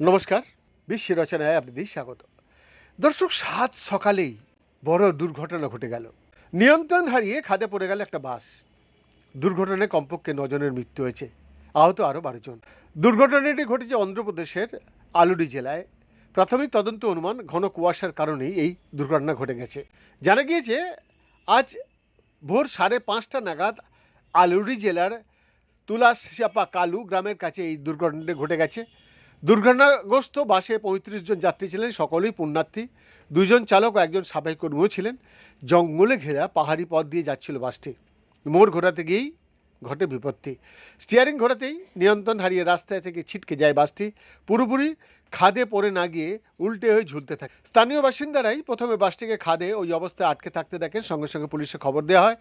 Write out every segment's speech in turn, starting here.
নমস্কার বিশ্ব রচনায় আপনাদের স্বাগত। দর্শক, সাত সকালেই বড় দুর্ঘটনা ঘটে গেল। নিয়ন্ত্রণ হারিয়ে খাদে পড়ে গেল একটা বাস। দুর্ঘটনায় কমপক্ষে নজনের মৃত্যু হয়েছে। আহত আরও বারো জন। দুর্ঘটনাটি ঘটেছে অন্ধ্রপ্রদেশের আলুরি জেলায়। প্রাথমিক তদন্ত অনুমান ঘন কুয়াশার কারণেই এই দুর্ঘটনা ঘটে গেছে। জানা গিয়েছে, আজ ভোর সাড়ে পাঁচটা নাগাদ আলুরি জেলার তুলাসিয়াপা কালু গ্রামের কাছে এই দুর্ঘটনাটি ঘটে গেছে। দুর্ঘটনাগ্রস্ত বাসে পঁয়ত্রিশ জন যাত্রী ছিলেন, সকলেই পুণ্যার্থী। দুজন চালক ও একজন সাফাই কর্মীও ছিলেন। জঙ্গলে ঘেরা পাহাড়ি পথ দিয়ে যাচ্ছিল বাসটি। মোড় ঘোরাতে গিয়েই ঘটে বিপত্তি। স্টিয়ারিং ঘোরাতেই নিয়ন্ত্রণ হারিয়ে রাস্তায় থেকে ছিটকে যায় বাসটি। পুরোপুরি খাদে পড়ে না গিয়ে উল্টে হয়ে ঝুলতে থাকে। স্থানীয় বাসিন্দারাই প্রথমে বাসটিকে খাদে ওই অবস্থায় আটকে থাকতে দেখেন। সঙ্গে সঙ্গে পুলিশে খবর দেওয়া হয়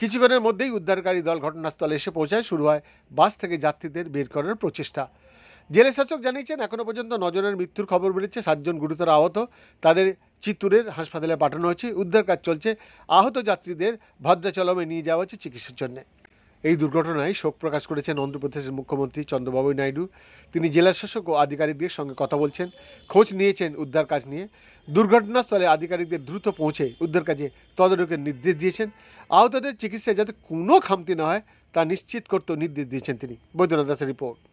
কিছুক্ষণের মধ্যেই উদ্ধারকারী দল ঘটনাস্থলে এসে পৌঁছায়। শুরু হয় বাস থেকে যাত্রীদের বের করার প্রচেষ্টা। জেলে শাসক জানিয়েছেন এখনও পর্যন্ত নজনের মৃত্যুর খবর বেরোচ্ছে সাতজন গুরুতর আহত, তাদের চিত্তুরের হাসপাতালে পাঠানো হয়েছে। উদ্ধার কাজ চলছে। আহত যাত্রীদের ভদ্রাচলমে নিয়ে যাওয়া হচ্ছে চিকিৎসার জন্য। এই দুর্ঘটনায় শোক প্রকাশ করেছেন অন্ধ্রপ্রদেশের মুখ্যমন্ত্রী চন্দ্রবাবু নাইডু। তিনি জেলাশাসক ও আধিকারিকদের সঙ্গে কথা বলছেন, খোঁজ নিয়েছেন উদ্ধার কাজ নিয়ে। দুর্ঘটনাস্থলে আধিকারিকদের দ্রুত পৌঁছে উদ্ধার কাজে তদারকের নির্দেশ দিয়েছেন। আহতদের চিকিৎসায় যাতে কোনো খামতি না হয়, তা নিশ্চিত করতেও নির্দেশ দিয়েছেন তিনি। বৈদ্যনাথ দাসের রিপোর্ট।